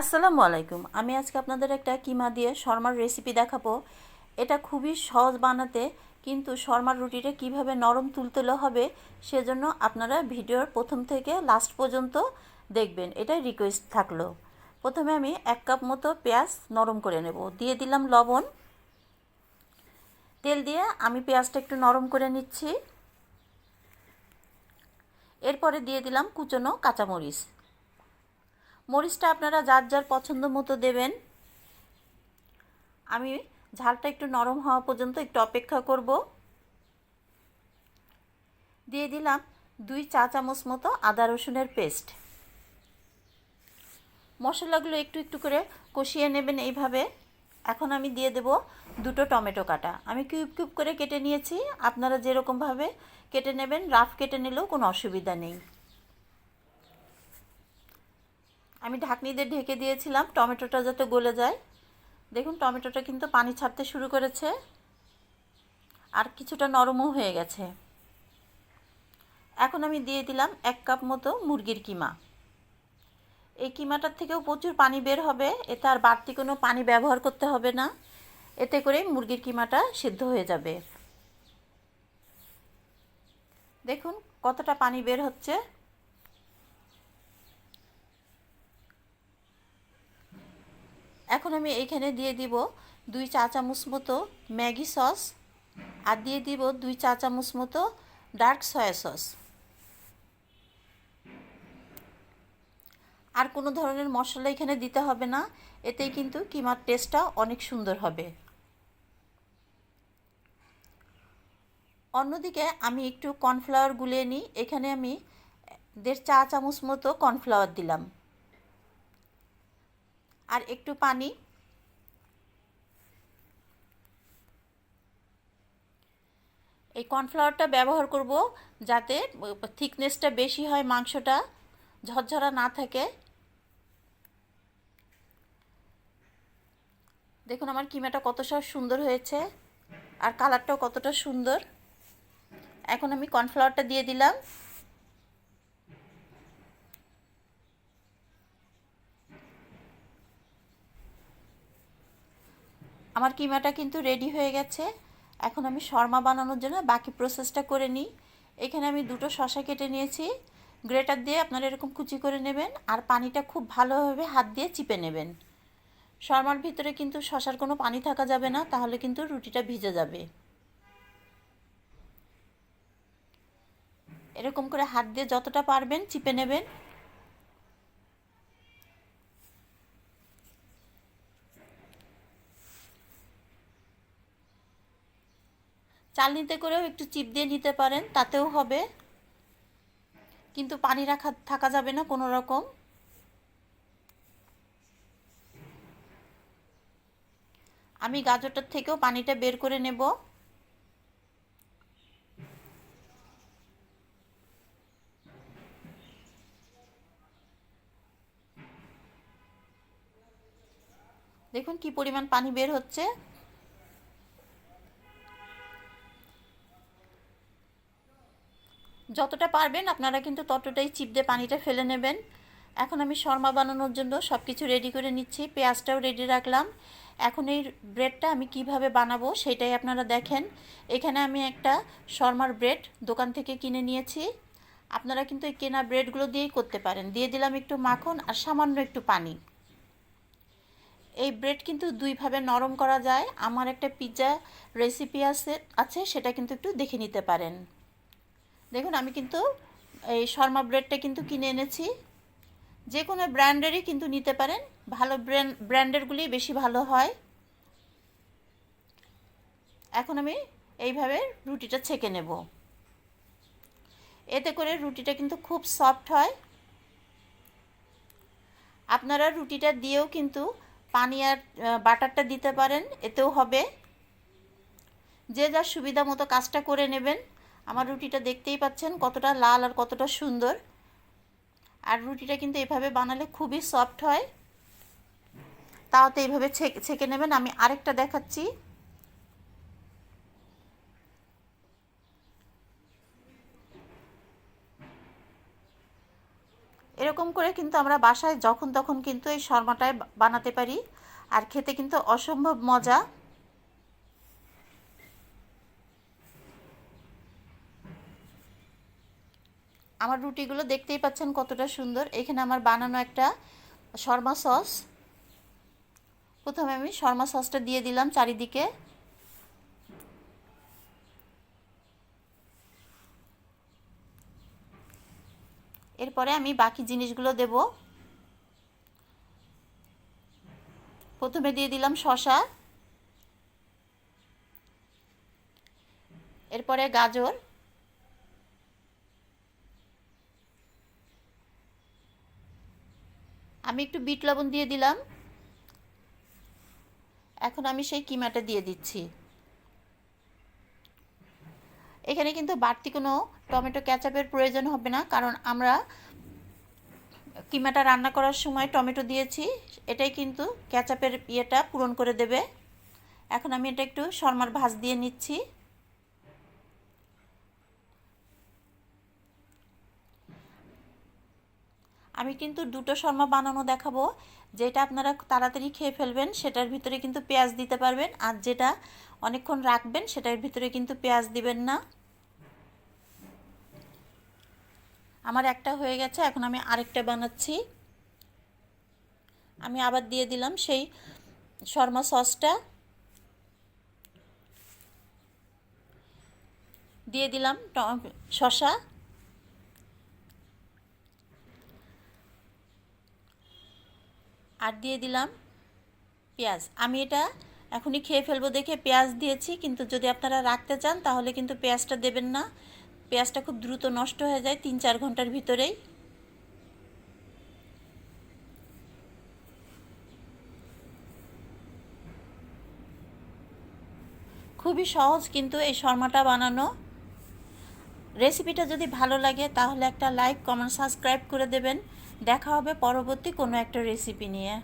আসসালামু আলাইকুম। আমি আজকে আপনাদের একটা কিমা দিয়ে শর্মার রেসিপি দেখাবো। এটা খুবই সহজ বানাতে, কিন্তু শর্মার রুটিটা কীভাবে নরম তুলতুলে হবে সেজন্য আপনারা ভিডিওর প্রথম থেকে লাস্ট পর্যন্ত দেখবেন। এটাই রিকোয়েস্ট থাকল। প্রথমে আমি এক কাপ মতো পেঁয়াজ নরম করে নেব। দিয়ে দিলাম লবণ। তেল দিয়ে আমি পেঁয়াজটা একটু নরম করে নিচ্ছি। এরপরে দিয়ে দিলাম কুচনো কাঁচামরিচ। মরিচটা আপনারা যার যার পছন্দ মতো দেবেন। আমি ঝালটা একটু নরম হওয়া পর্যন্ত একটু অপেক্ষা করব। দিয়ে দিলাম দুই চা চামচ মতো আদা রসুনের পেস্ট। মশলাগুলো একটু একটু করে কষিয়ে নেবেন এইভাবে। এখন আমি দিয়ে দেব দুটো টমেটো কাটা। আমি কিউব কিউব করে কেটে নিয়েছি। আপনারা যেরকমভাবে কেটে নেবেন, রাফ কেটে নিলেও কোনো অসুবিধা নেই। আমি ঢাকনি দিয়ে ঢেকে দিয়েছিলাম, টমেটোটা যাতে গলে যায়। দেখুন, টমেটোটা কিন্তু পানি ছাড়তে শুরু করেছে। আর কিছুটা নরমও হয়ে গেছে। এখন আমি দিয়ে দিলাম এক কাপ মতো মুরগির কিমা। এই কিমাটার থেকেও প্রচুর পানি বের হবে। এতে আর বাড়তি কোনো পানি ব্যবহার করতে হবে না। এতে করে মুরগির কিমাটা সিদ্ধ হয়ে যাবে। দেখুন, কতটা পানি বের হচ্ছে। এখন আমি এইখানে দিয়ে দিব দুই চা চামচ মতো ম্যাগি সস আর দিয়ে দিব দুই চা চামচ মতো ডার্ক সয়া সস। আর কোনো ধরনের মশলা এখানে দিতে হবে না, এতেই কিন্তু কিমার টেস্টটা অনেক সুন্দর হবে। অন্যদিকে আমি একটু কর্নফ্লাওয়ার গুলিয়ে নিই, এখানে আমি দেড় চা চামচ মতো কর্নফ্লাওয়ার দিলাম। আর একটু পানি। এই কর্নফ্লাওয়ারটা ব্যবহার করব যাতে থিকনেসটা বেশি হয় মাংসটা, ঝরঝরা না থাকে। দেখুন আমার কিমাটা কত সব সুন্দর হয়েছে আর কালারটাও কতটা সুন্দর। এখন আমি কর্নফ্লাওয়ারটা দিয়ে দিলাম। আমার কিমাটা কিন্তু রেডি হয়ে গেছে। এখন আমি শর্মা বানানোর জন্য বাকি প্রসেসটা করে নিই। এখানে আমি দুটো শশা কেটে নিয়েছি। গ্রেটার দিয়ে আপনারা এরকম কুচি করে নেবেন আর পানিটা খুব ভালোভাবে হাত দিয়ে চিপে নেবেন। শর্মার ভিতরে কিন্তু শশার কোনো পানি থাকা যাবে না, তাহলে কিন্তু রুটিটা ভিজে যাবে। এরকম করে হাত দিয়ে যতটা পারবেন চিপে নেবেন। চালনিতে করেও একটু চিপ দিয়ে নিতে পারেন, তাতেও হবে। কিন্তু পানি রাখা, থাকা যাবে না কোনো রকম। আমি গাজরটার থেকেও পানিটা বের করে নেব। দেখুন কি পরিমাণ পানি বের হচ্ছে। যতটা পারবেন আপনারা কিন্তু ততটাই চিপ দিয়ে পানিটা ফেলে নেবেন। এখন আমি শর্মা বানানোর জন্য সব কিছু রেডি করে নিচ্ছি, পেঁয়াজটাও রেডি রাখলাম। এখন এই ব্রেডটা আমি কীভাবে বানাবো সেটাই আপনারা দেখেন। এখানে আমি একটা শর্মার ব্রেড দোকান থেকে কিনে নিয়েছি। আপনারা কিন্তু এই কেনা ব্রেডগুলো দিয়েই করতে পারেন। দিয়ে দিলাম একটু মাখন আর সামান্য একটু পানি। এই ব্রেড কিন্তু দুইভাবে নরম করা যায়। আমার একটা পিৎজা রেসিপি আছে আছে সেটা কিন্তু একটু দেখে নিতে পারেন। দেখুন, আমি কিন্তু এই শর্মা ব্রেডটা কিন্তু কিনে এনেছি। যে কোনো ব্র্যান্ডেরই কিন্তু নিতে পারেন। ভালো ব্র্যান্ড ব্র্যান্ডেরগুলি বেশি ভালো হয়। এখন আমি এইভাবে রুটিটা ছেঁকে নেব। এতে করে রুটিটা কিন্তু খুব সফট হয়। আপনারা রুটিটা দিয়েও কিন্তু পানি আর বাটারটা দিতে পারেন। এতেও হবে। যে যার সুবিধা মতো কাজটা করে নেবেন। আমার রুটিটা দেখতেই পাচ্ছেন কতটা লাল আর কতটা সুন্দর। আর রুটিটা কিন্তু এভাবে বানালে খুবই সফট হয়। তাও তো এইভাবে ছেঁকে নেবেন। আমি আরেকটা দেখাচ্ছি। এরকম করে কিন্তু আমরা বাসায় যখন তখন কিন্তু এই শর্মাটায় বানাতে পারি। আর খেতে কিন্তু অসম্ভব মজা। আমার রুটিগুলো দেখতেই পাচ্ছেন কতটা সুন্দর। এখানে আমার বানানো একটা শর্মা সস। প্রথমে আমি শর্মা সসটা দিয়ে দিলাম চারিদিকে। এরপরে আমি বাকি জিনিসগুলো দেব। প্রথমে দিয়ে দিলাম শশা এরপরে গাজর। আমি একটু বিট লবণ দিয়ে দিলাম। এখন আমি সেই কিমাটা দিয়ে দিচ্ছি। এখানে কিন্তু বাড়তি কোনো টমেটো ক্যাচাপের প্রয়োজন হবে না, কারণ আমরা কিমাটা রান্না করার সময় টমেটো দিয়েছি, এটাই কিন্তু ক্যাচাপের ইয়েটা পূরণ করে দেবে। এখন আমি এটা একটু শর্মার ভাজ দিয়ে নিচ্ছি। আমি কিন্তু দুটো শর্মা বানানো দেখাবো। যেটা আপনারা তাড়াতাড়ি খেয়ে ফেলবেন, সেটার ভিতরে কিন্তু পেঁয়াজ দিতে পারবেন। আর যেটা অনেকক্ষণ রাখবেন, সেটার ভিতরে কিন্তু পেঁয়াজ দিবেন না। আমার একটা হয়ে গেছে, এখন আমি আরেকটা বানাচ্ছি। আমি আবার দিয়ে দিলাম সেই শর্মা সসটা। দিয়ে দিলাম শশা আর দিয়ে দিলাম পেঁয়াজ। আমি এটা এখনই খেয়ে ফেলব দেখে পেঁয়াজ দিয়েছি, কিন্তু যদি আপনারা রাখতে চান তাহলে কিন্তু পেঁয়াজটা দেবেন না। পেঁয়াজটা খুব দ্রুত নষ্ট হয়ে যায় তিন চার ঘণ্টার ভিতরেই। খুবই সহজ কিন্তু এই শর্মাটা বানানো। রেসিপিটা যদি ভালো লাগে তাহলে একটা লাইক, কমেন্ট, সাবস্ক্রাইব করে দেবেন। দেখা হবে পরবর্তী কোনো একটা রেসিপি নিয়ে।